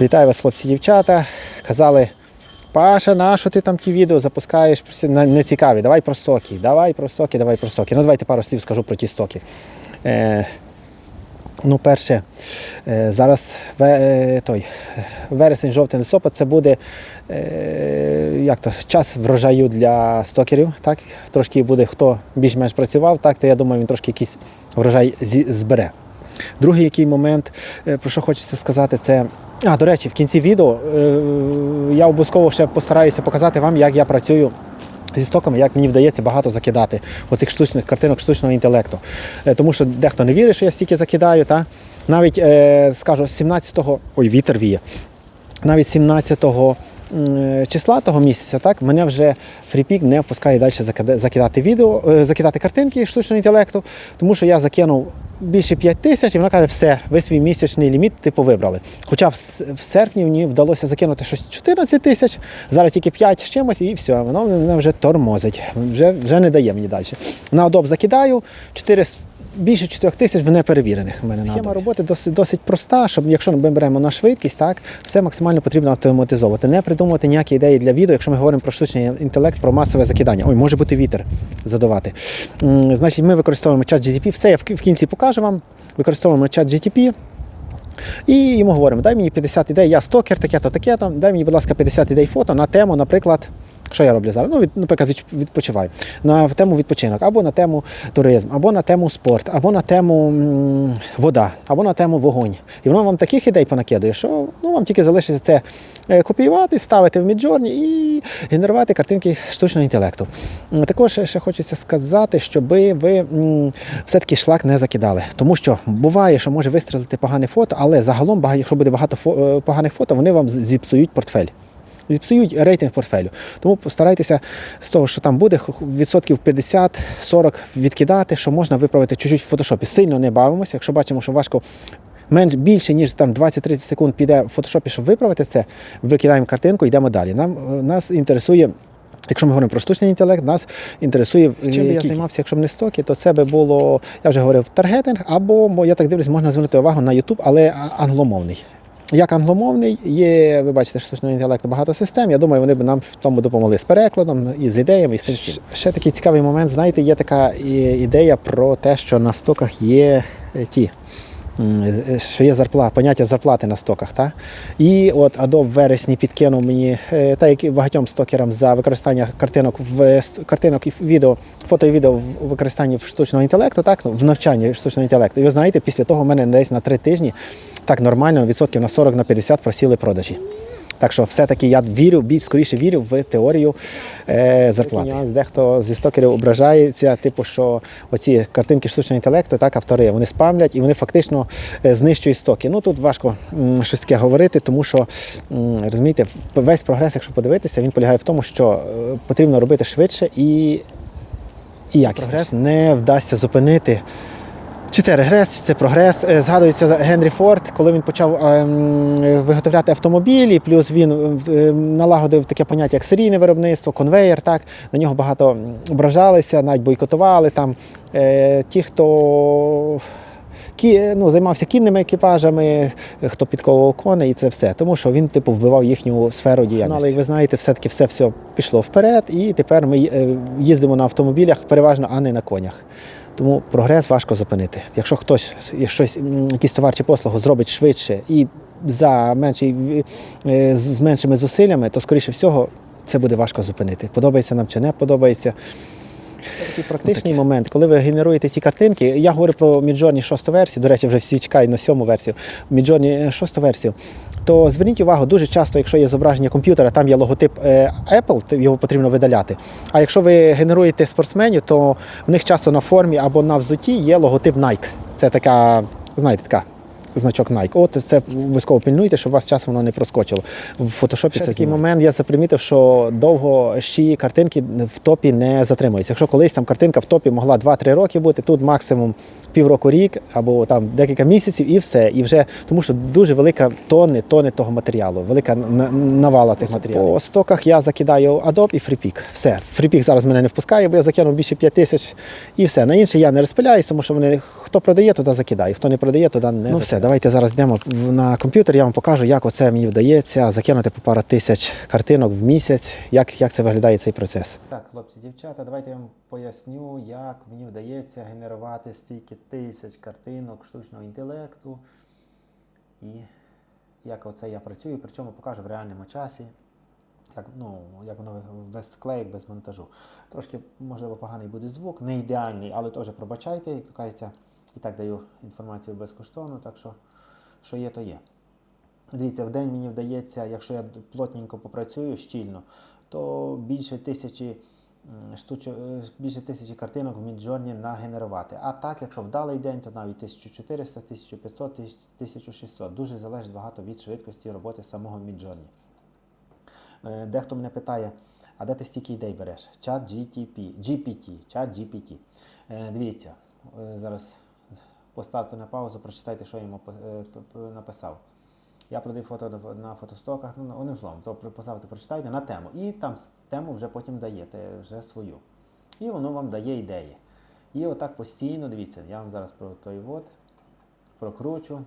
Вітаю вас, хлопці, дівчата. Казали, Паша, на що ти там ті відео запускаєш? Не- цікаві. Давай про стоки, давай про стоки, давай про стоки. Ну, давайте пару слів скажу про ті стоки. Е, ну, перше, е, зараз ве- е, той, вересень, жовтень, листопад це буде е, як то, час врожаю для стокерів. Так? Трошки буде, хто більш-менш працював, так, то я думаю, він трошки якийсь врожай збере. Другий який момент, е, про що хочеться сказати, це. А, до речі, в кінці відео е, я обов'язково ще постараюся показати вам, як я працюю зі стоками, як мені вдається багато закидати оцих штучних картинок штучного інтелекту. Е, Тому що дехто не вірить, що я стільки закидаю. Та? Навіть скажу, 17-го, ой, вітер віє. Навіть 17-го м, числа того місяця, так, мене вже FreePic не впускає далі закидати відео, закидати картинки штучного інтелекту, тому що я закинув більше 5 тисяч, і вона каже, все, ви свій місячний ліміт типу вибрали. Хоча в, серпні мені вдалося закинути щось 14 тисяч, зараз тільки 5 з чимось, і все, воно мене вже тормозить, вже, вже не дає мені далі. На Adobe закидаю 4 з- Більше 4 тисяч в неперевірених в мене схема роботи досить, досить проста, щоб якщо ми беремо на швидкість, так все максимально потрібно автоматизовувати. Не придумувати ніякі ідеї для відео, якщо ми говоримо про штучний інтелект, про масове закидання. Ой, може бути вітер задавати. Значить, ми використовуємо чат GTP. Все я в кінці покажу вам. Використовуємо чат GTP. І йому говоримо, дай мені 50 ідей, я стокер, таке-то, таке-то, дай мені, будь ласка, 50 ідей фото на тему, наприклад, що я роблю зараз? Ну, від, наприклад, відпочиваю. На тему відпочинок, або на тему туризм, або на тему спорт, або на тему м, вода, або на тему вогонь. І воно вам таких ідей понакидує, що ну, вам тільки залишиться це е, копіювати, ставити в Midjourney і генерувати картинки штучного інтелекту. Також ще- хочеться сказати, щоб ви все-таки шлак не закидали. Тому що буває, що може вистрілити погане фото, але загалом, якщо буде багато фо- е, поганих фото, вони вам зіпсують портфель. Зіпсують рейтинг портфелю. Тому постарайтеся з того, що там буде, відсотків 50-40 відкидати, що можна виправити чуть-чуть в фотошопі. Сильно не бавимося. Якщо бачимо, що важко менш більше, ніж там 20-30 секунд піде в фотошопі, щоб виправити це, викидаємо картинку, йдемо далі. Нам е, нас інтересує. Якщо ми говоримо про штучний інтелект, нас інтересує, чим би я займався, якщо б не стоки, то це би було, я вже говорив, таргетинг, або я так дивлюсь, можна звернути увагу на YouTube, але англомовний. Як англомовний, є, ви бачите, штучного інтелекту багато систем. Я думаю, вони б нам в тому допомогли з перекладом, і з ідеями, і з тим всім. Ще такий цікавий момент. Знаєте, є така ідея про те, що на стоках є е, ті. е, Що є зарплата, поняття зарплати на стоках. Та? І от Adobe в вересні підкинув мені, е, та як і багатьом стокерам за використання картинок в картинок і відео, фото і відео в використанні штучного інтелекту, так, ну, в навчанні штучного інтелекту. І ви знаєте, після того в мене десь на три тижні так нормально, відсотків на 40 на 50 просіли продажі. Так що все-таки я вірю, більш скоріше вірю в теорію е, зарплати. Нюанс, дехто зі стокерів ображається, типу, що оці картинки штучного інтелекту, так, автори, вони спамлять і вони фактично е, знищують стоки. Ну тут важко м, щось таке говорити, тому що м, розумієте, весь прогрес, якщо подивитися, він полягає в тому, що е, потрібно робити швидше і, і якісно. Прогрес не вдасться зупинити. Чи це регрес, чи це прогрес. Е, Згадується Генрі Форд, коли він почав ем, виготовляти автомобілі, плюс він е, налагодив таке поняття, як серійне виробництво, конвейер. Так на нього багато ображалися, навіть бойкотували там. Е, ті, хто ну, займався кінними екіпажами, хто підковував коней, і це все. Тому що він типу вбивав їхню сферу діяльності. Але ви знаєте, все-таки все все пішло вперед, і тепер ми е, їздимо на автомобілях переважно, а не на конях. Тому прогрес важко зупинити. Якщо хтось щось, якийсь товар чи послугу зробить швидше і за менший, е, з меншими зусиллями, то скоріше всього це буде важко зупинити. Подобається нам чи не подобається. Такий практичний момент, коли ви генеруєте ті картинки, я говорю про Midjourney 6 версію, до речі, вже всі чекають на 7 версію, Midjourney 6 версію, то зверніть увагу, дуже часто, якщо є зображення комп'ютера, там є логотип е, Apple, його потрібно видаляти. А якщо ви генеруєте спортсменів, то в них часто на формі або на взуті є логотип Nike. Це така, знаєте, така. Значок Nike. От це обов'язково пильнуйте, щоб у вас часом воно не проскочило. В фотошопі це такий момент. Я запримітив, що довго ще картинки в топі не затримуються. Якщо колись там картинка в топі могла 2-3 роки бути, тут максимум півроку рік або там декілька місяців і все. І вже тому, що дуже велика тонни, тонни того матеріалу, велика навала тих матеріалів. По стоках я закидаю Adobe і FreePic. Все. FreePic зараз мене не впускає, бо я закинув більше 5 тисяч і все. На інше я не розпиляюсь, тому що вони хто продає, туди закидає, хто не продає, туди не ну, все. Давайте зараз йдемо на комп'ютер, я вам покажу, як оце мені вдається закинути по пару тисяч картинок в місяць, як, як це виглядає цей процес. Так, хлопці, дівчата, давайте я вам поясню, як мені вдається генерувати стільки тисяч картинок штучного інтелекту. І як оце я працюю, причому покажу в реальному часі. Як, ну, як воно без склеїк, без монтажу. Трошки, можливо, поганий буде звук, не ідеальний, але теж пробачайте, як то кажеться, і так даю інформацію безкоштовно, так що, що є, то є. Дивіться, в день мені вдається, якщо я плотненько попрацюю щільно, то більше тисячі м, штучок, е, більше тисячі картинок в Міджорні нагенерувати. А так, якщо вдалий день, то навіть 1400, 1500, 1600. Дуже залежить багато від швидкості роботи самого Міджорні. Е, Дехто мене питає, а де ти стільки ідей береш? Чат GTP, GPT, чат GPT. Е, Дивіться, зараз поставте на паузу, прочитайте, що йому е, написав. Я продаю фото на- фотостоках, ну, одним словом, то поставте, прочитайте на тему. І там тему вже потім даєте вже свою. І воно вам дає ідеї. І отак постійно, дивіться, я вам зараз про той от прокручу.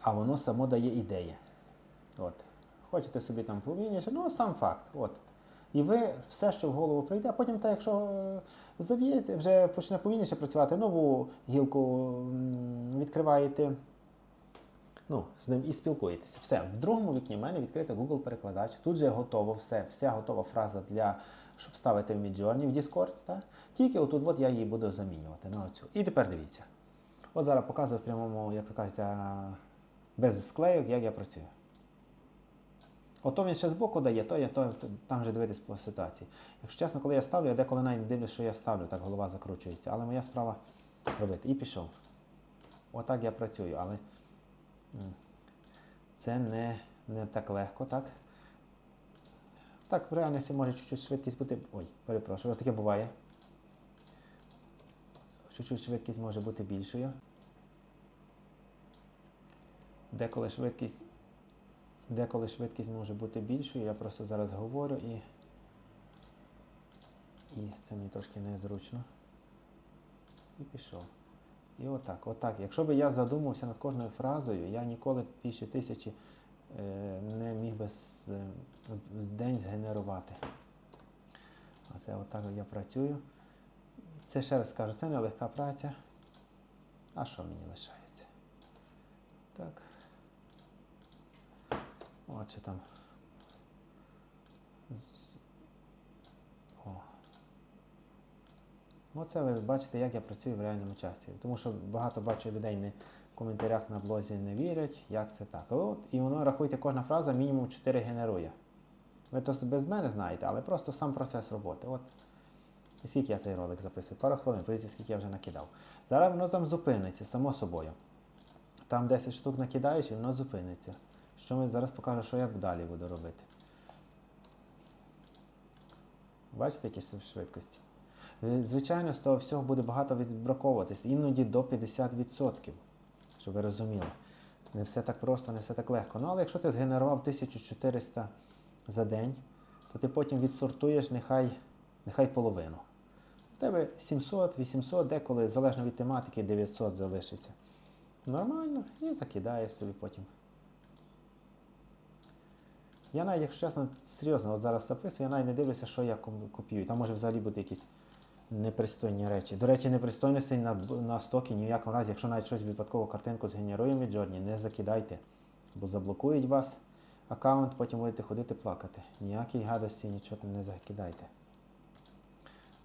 А воно само дає ідеї. От. Хочете собі там повільніше, ну сам факт. От. І ви все, що в голову прийде, а потім, та, якщо е, зав'ється, вже почне повільніше працювати, нову гілку відкриваєте, ну, з ним і спілкуєтеся. Все. В другому вікні в мене відкрито Google перекладач. Тут же готово все, вся готова фраза для, щоб ставити в Midjourney, в Discord. Та? Тільки отут от я її буду замінювати на оцю. І тепер дивіться. От зараз показую в прямому, як то кажеться, без склейок, як я працюю. Ото він ще збоку дає, то я то- там вже дивитись по ситуації. Якщо чесно, коли я ставлю, я деколи навіть не дивлюсь, що я ставлю, так голова закручується. Але моя справа робити. І пішов. Отак я працюю, але це не, не так легко, так? Так, в реальності може чуть-чуть швидкість бути. Ой, перепрошую, таке буває. Чуть-чуть швидкість може бути більшою. Деколи швидкість Деколи швидкість може бути більшою, я просто зараз говорю і. І це мені трошки незручно. І пішов. І отак, отак. Якщо б я задумався над кожною фразою, я ніколи більше тисячі е, не міг би з, з день згенерувати. А це отак я працюю. Це ще раз скажу, це не легка праця. А що мені лишається? Так. Чи там. О. Оце ви бачите, як я працюю в реальному часі. Тому що багато бачу людей не, в коментарях на блозі не вірять, як це так. От, і воно рахуйте, кожна фраза мінімум 4 генерує. Ви то без мене знаєте, але просто сам процес роботи. От. І скільки я цей ролик записую? Пару хвилин, подивіться, скільки я вже накидав. Зараз воно там зупиниться, само собою. Там 10 штук накидаєш і воно зупиниться. Що ми зараз покажу, що я далі буду робити. Бачите, які швидкості? Е, Звичайно, з того всього буде багато відбраковуватись, іноді до 50%, щоб ви розуміли. Не все так просто, не все так легко. Ну, але якщо ти згенерував 1400 за день, то ти потім відсортуєш нехай, нехай половину. У тебе 700, 800, деколи, залежно від тематики, 900 залишиться. Нормально, і закидаєш собі потім. Я навіть, якщо чесно, серйозно, от зараз записую, я навіть не дивлюся, що я копіюю. Там може взагалі бути якісь непристойні речі. До речі, непристойностей на, на стокі ні в якому разі, якщо навіть щось випадково картинку згенерує Midjourney, не закидайте, бо заблокують вас аккаунт, потім будете ходити плакати. Ніякій гадості нічого не закидайте.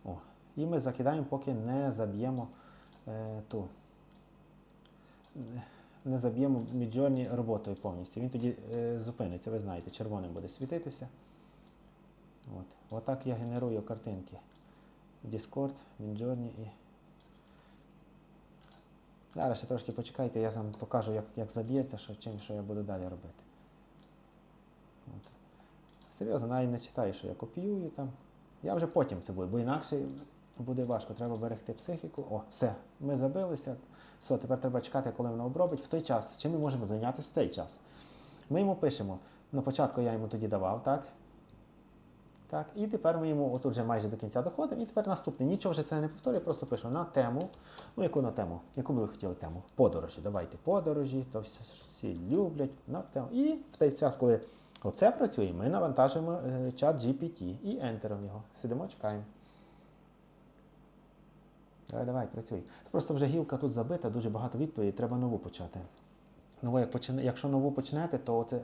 О. І ми закидаємо, поки не заб'ємо е, ту. Не заб'ємо Midjourney роботою повністю. Він тоді е, зупиниться, ви знаєте, червоним буде світитися. От. Отак я генерую картинки. Discord, Midjourney і. Зараз ще трошки почекайте, я вам покажу, як, як заб'ється, що, чим, що я буду далі робити. От. Серйозно, навіть не читаю, що я копіюю там. Я вже потім це буду, бо інакше буде важко. Треба берегти психіку. О, все, ми забилися. Все, тепер треба чекати, коли воно обробить. В той час, чим ми можемо зайнятися в цей час? Ми йому пишемо. На початку я йому тоді давав, так? Так, і тепер ми йому отут вже майже до кінця доходимо. І тепер наступне. Нічого вже це не повторюю, просто пишу на тему. Ну, яку на тему? Яку би ви хотіли тему? Подорожі. Давайте подорожі, то всі люблять на тему. І в той час, коли оце працює, ми навантажуємо е, чат GPT і ентером його. Сидимо, чекаємо. Давай, давай, працюй. Просто вже гілка тут забита, дуже багато відповідей, треба нову почати. Нову, як почне, якщо нову почнете, то це.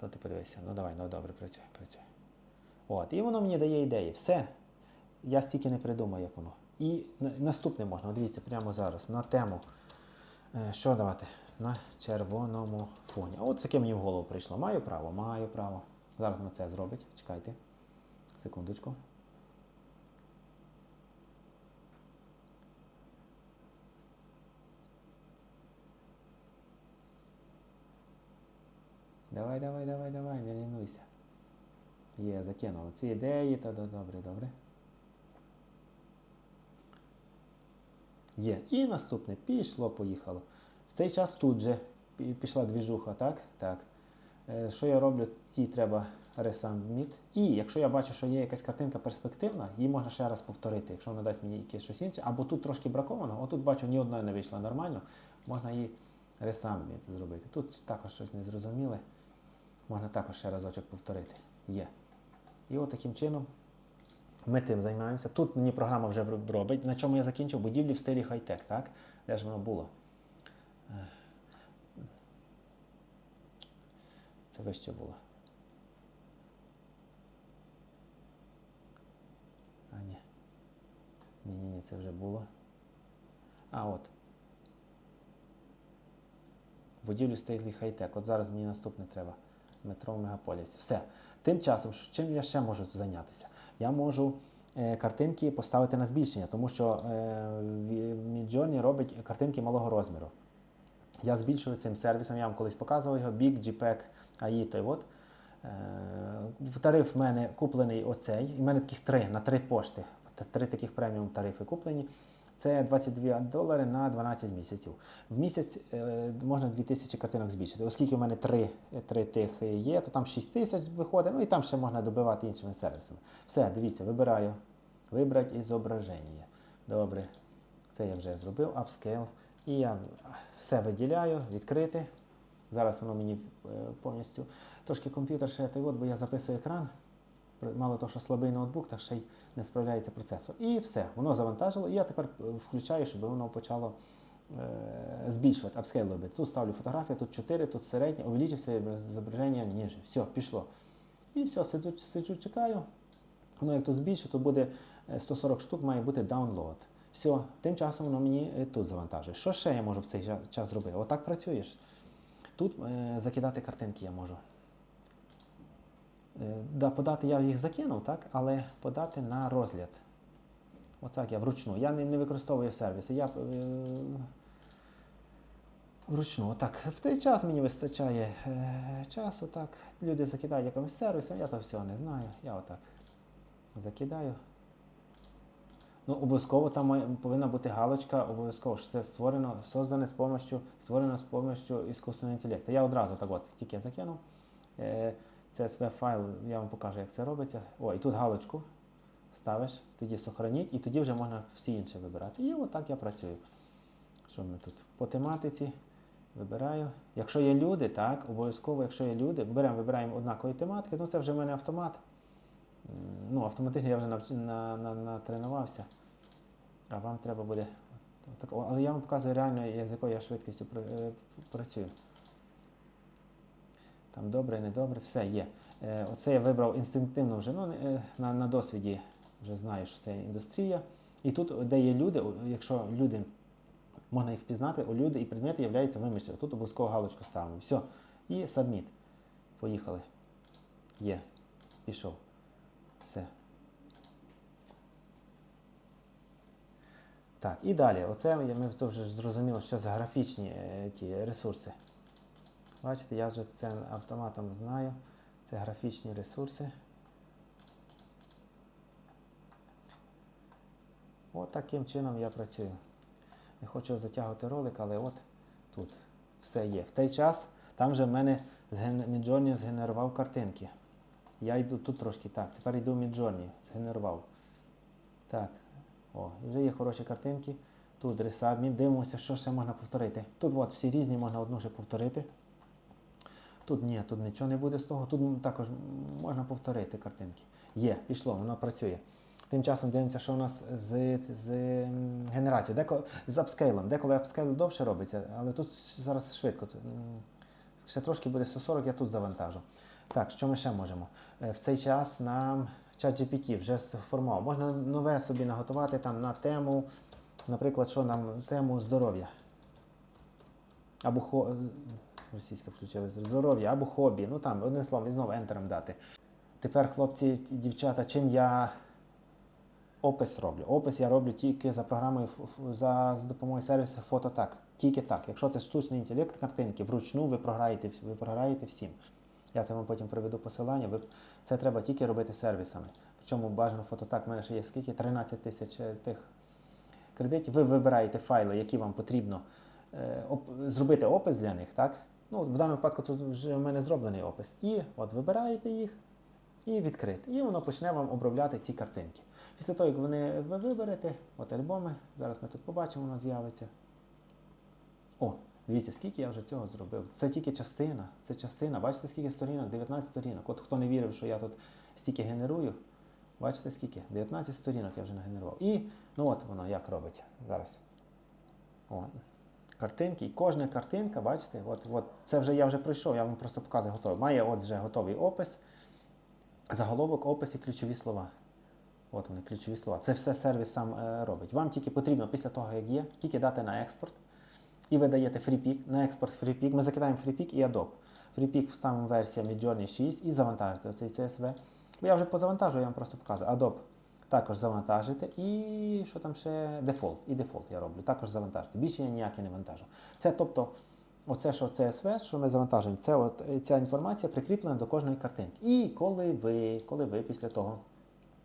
То ти подивися, ну давай, ну добре, працюй, працюй. От, і воно мені дає ідеї. Все. Я стільки не придумаю, як воно. І наступне можна, дивіться, прямо зараз на тему. Е, Що давати? На червоному фоні. От таке мені в голову прийшло. Маю право, маю право. Зараз воно це зробить. Чекайте. Секундочку. Давай, давай, давай, давай, не лінуйся. Є, закинуло. Ці ідеї, та добре, добре. Є. І наступне. Пішло, поїхало. В цей час тут же пішла двіжуха, так? Так. Е, Що я роблю? Ті треба resubmit. І якщо я бачу, що є якась картинка перспективна, її можна ще раз повторити, якщо вона дасть мені якесь щось інше. Або тут трошки браковано, отут бачу, ні одної не вийшла нормально, можна її resubmit зробити. Тут також щось незрозуміле. Можна також ще разочок повторити. Є. І от таким чином ми тим займаємося. Тут мені програма вже робить. На чому я закінчив? Будівлі в стилі хай-тек, так? Де ж воно було? Е. Це вище було. А, ні. Ні, ні, ні, це вже було. А, от. Будівлю стилі хай-тек. От зараз мені наступне треба. Метро в мегаполісі. Все. Тим часом, чим я ще можу зайнятися? Я можу е, картинки поставити на збільшення, тому що е, Midjourney робить картинки малого розміру. Я збільшую цим сервісом, я вам колись показував його, Big JPEG AI, той от. Е, Тариф в мене куплений оцей. І в мене таких три на три пошти. Три таких преміум тарифи куплені. Це 22 долари на 12 місяців. В місяць е, можна 2000 картинок збільшити. Оскільки в мене три, три тих є, то там 6 тисяч виходить, ну і там ще можна добивати іншими сервісами. Все, дивіться, вибираю. Вибрати ізображення. Добре. Це я вже зробив, upscale. І я все виділяю, відкрити. Зараз воно мені е, повністю. Трошки комп'ютер ще той от, бо я записую екран. Мало того, що слабий ноутбук, так ще й не справляється процесор. І все, воно завантажило. І я тепер е, включаю, щоб воно почало е, збільшувати, апскейл робити. Тут ставлю фотографію, тут 4, тут середнє, увеличився зображення ніже. Все, пішло. І все, сиджу, сиджу, чекаю. Воно як тут збільше, то буде е, 140 штук, має бути download. Все, тим часом воно мені е, тут завантажує. Що ще я можу в цей час зробити? Отак працюєш. Тут е, закидати картинки я можу. Е, да, подати я їх закинув, так? але подати на розгляд. Оцак я вручну. Я не, не використовую сервіси. Я е, вручну. Отак. В той час мені вистачає е, часу. так. Люди закидають якимось сервісом, я то всього не знаю. Я отак закидаю. Ну, обов'язково там повинна бути галочка, обов'язково що це створено, создане з помощью, створено з помощью іскусственного інтелекту. Я одразу так от тільки закинув. Е, CSV файл, я вам покажу, як це робиться. О, і тут галочку ставиш, тоді сохраніть, і тоді вже можна всі інші вибирати. І отак я працюю. Що ми тут? По тематиці вибираю. Якщо є люди, так, обов'язково, якщо є люди, беремо, вибираємо однакові тематики, ну це вже в мене автомат. Ну, автоматично я вже навч... на, на, натренувався. А вам треба буде. Але я вам показую реально, з якою я швидкістю е, працюю. Там добре, недобре, все є. Е, оце я вибрав інстинктивно вже ну, е, на, на досвіді, вже знаю, що це індустрія. І тут, де є люди, якщо люди можна їх впізнати, у люди і предмети являються вимишлені. Тут обов'язково галочку ставимо. Все. І submit. Поїхали. Є. Пішов. Все. Так, і далі. Оце ми вже зрозуміли, що це графічні е, ті ресурси. Бачите, я вже це автоматом знаю. Це графічні ресурси. От таким чином я працюю. Не хочу затягувати ролик, але от тут все є. В той час там же в мене Midjourney згенерував картинки. Я йду тут трошки так. Тепер йду в Midjourney, згенерував. Так. О, вже є хороші картинки. Тут ресабмін. Дивимося, що ще можна повторити. Тут от, всі різні, можна одну ще повторити. Тут ні, тут нічого не буде з того. Тут також можна повторити картинки. Є, пішло, воно працює. Тим часом дивимося, що у нас з, з генерацією, деколи з апскейлом. Деколи апскейл довше робиться, але тут зараз швидко. Ще трошки буде 140, я тут завантажу. Так, що ми ще можемо? Е, В цей час нам ChatGPT вже сформував. Можна нове собі наготувати там на тему, наприклад, що нам тему здоров'я. Або хо... російська включилась здоров'я, або хобі. Ну там, одним словом, і знову ентером дати. Тепер, хлопці і дівчата, чим я опис роблю? Опис я роблю тільки за програмою за, за допомогою сервісу фототак. Тільки так. Якщо це штучний інтелект картинки, вручну ви програєте, ви програєте всім. Я це вам потім приведу посилання. Ви, це треба тільки робити сервісами. Причому бажано фототак, в мене ще є скільки? 13 тисяч е, тих кредитів. Ви вибираєте файли, які вам потрібно е, оп- зробити опис для них, так? Ну, в даному випадку тут вже в мене зроблений опис. І от вибираєте їх і відкрити. І воно почне вам обробляти ці картинки. Після того, як вони ви виберете, от альбоми, зараз ми тут побачимо, воно з'явиться. О, дивіться, скільки я вже цього зробив. Це тільки частина. Це частина. Бачите, скільки сторінок? 19 сторінок. От хто не вірив, що я тут стільки генерую, бачите скільки? 19 сторінок я вже нагенерував. І ну от воно як робить зараз. О, картинки. І кожна картинка, бачите, от, от, це вже я вже пройшов, я вам просто показую готовий. Має от вже готовий опис, заголовок, опис і ключові слова. От вони, ключові слова. Це все сервіс сам е, робить. Вам тільки потрібно після того, як є, тільки дати на експорт. І ви даєте FreePick, на експорт FreePick. Ми закидаємо FreePick і Adobe. FreePick вставимо версія Midjourney 6 і завантажите оцей CSV. Я вже позавантажую, я вам просто показую. Adobe також завантажите. І що там ще? Дефолт. І дефолт я роблю. Також завантажити. Більше я ніяк не вантажу. Це тобто, оце, що CSV, що ми завантажуємо, це от, е, ця інформація прикріплена до кожної картинки. І коли ви, коли ви після того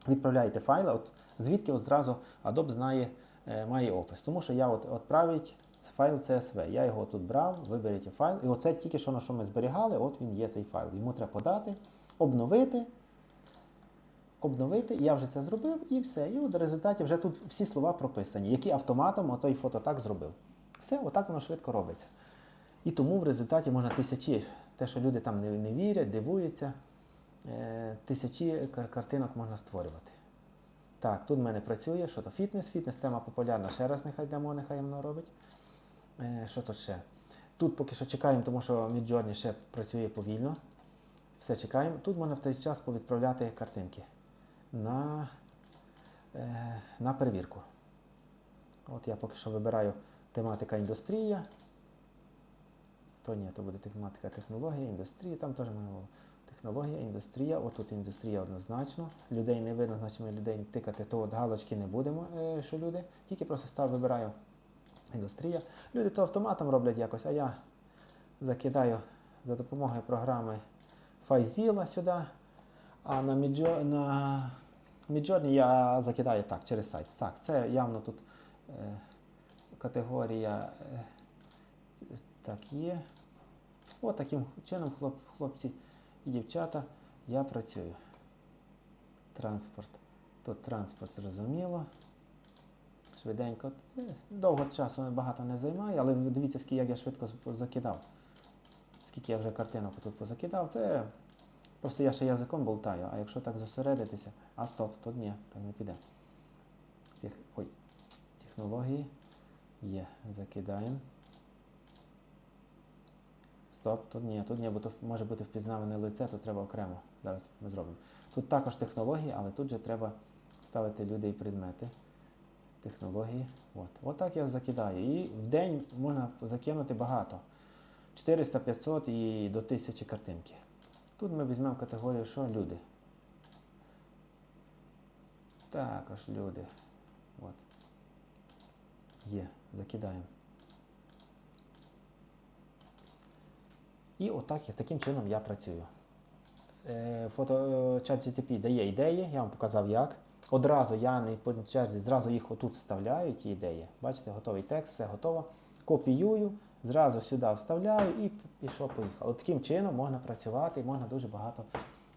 відправляєте файли, от звідки от зразу Adobe знає, е, має опис. Тому що я от відправить файл CSV. Я його тут брав, виберіть файл. І оце тільки що на що ми зберігали, от він є цей файл. Йому треба подати, обновити. Обновити, я вже це зробив і все. І от в результаті вже тут всі слова прописані, які автоматом отой фототак зробив. Все, отак воно швидко робиться. І тому в результаті можна тисячі, те, що люди там не, не вірять, дивуються, е, тисячі кар- картинок можна створювати. Так, тут в мене працює, що то фітнес, фітнес тема популярна. Ще раз нехай дамо, нехай воно робить. Е, що тут ще? Тут поки що чекаємо, тому що Midjourney ще працює повільно. Все чекаємо. Тут можна в цей час повідправляти картинки на, е, на перевірку. От я поки що вибираю тематика індустрія. То ні, то буде тематика технологія, індустрія, там теж мене було. Технологія, індустрія, отут індустрія однозначно. Людей не видно, значить ми людей тикати, то от галочки не будемо, е, що люди. Тільки просто став, вибираю індустрія. Люди то автоматом роблять якось, а я закидаю за допомогою програми Файзіла сюди. А на на Midjourney я закидаю так, через сайт. Так, це явно тут е, категорія е, так є. От таким чином, хлоп, хлопці і дівчата, я працюю. Транспорт. Тут транспорт зрозуміло. Швиденько. Це довго часу багато не займає, але дивіться, як я швидко закидав. Скільки я вже картинок тут позакидав. Це просто я ще язиком болтаю, а якщо так зосередитися, а стоп, тут ні, так не піде. Тех... Ой, технології є, закидаємо. Стоп, тут ні, тут ні, бо тут може бути впізнаване лице, тут треба окремо. Зараз ми зробимо. Тут також технології, але тут же треба ставити люди і предмети. Технології. От. От так я закидаю. І в день можна закинути багато. 400, 500 і до 1000 картинки. Тут ми візьмемо категорію, що люди. Також люди. От. Є, закидаємо. І отак, я- таким чином я працюю. Е, Фото е, чат GTP дає ідеї, я вам показав як. Одразу я не по черзі, зразу їх отут вставляю, ті ідеї. Бачите, готовий текст, все готово. Копіюю, зразу сюди вставляю і пішов, поїхав. Таким чином можна працювати, можна дуже багато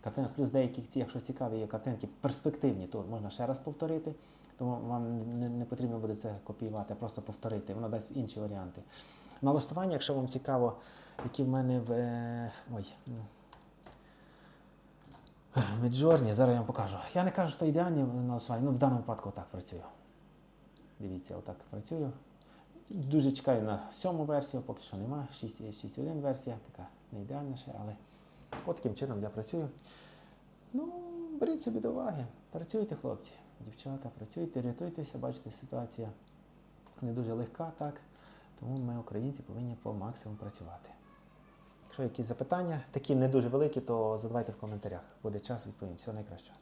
картинок. Плюс деякі ці, якщо цікаві є картинки, перспективні, то можна ще раз повторити. Тому вам не, потрібно буде це копіювати, а просто повторити. Воно дасть інші варіанти. Налаштування, якщо вам цікаво, які в мене в. е, Ой. ну, Midjourney, зараз я вам покажу. Я не кажу, що ідеальні налаштування, ну в даному випадку отак працюю. Дивіться, отак працюю. Дуже чекаю на сьому версію, поки що немає. 6.1 версія, така не ідеальна ще, але от таким чином я працюю. Ну, беріть собі до уваги. Працюйте, хлопці, дівчата, працюйте, рятуйтеся, бачите, ситуація не дуже легка, так. Тому ми, українці, повинні по максимуму працювати. Якщо якісь запитання, такі не дуже великі, то задавайте в коментарях. Буде час відповім. Всього найкращого.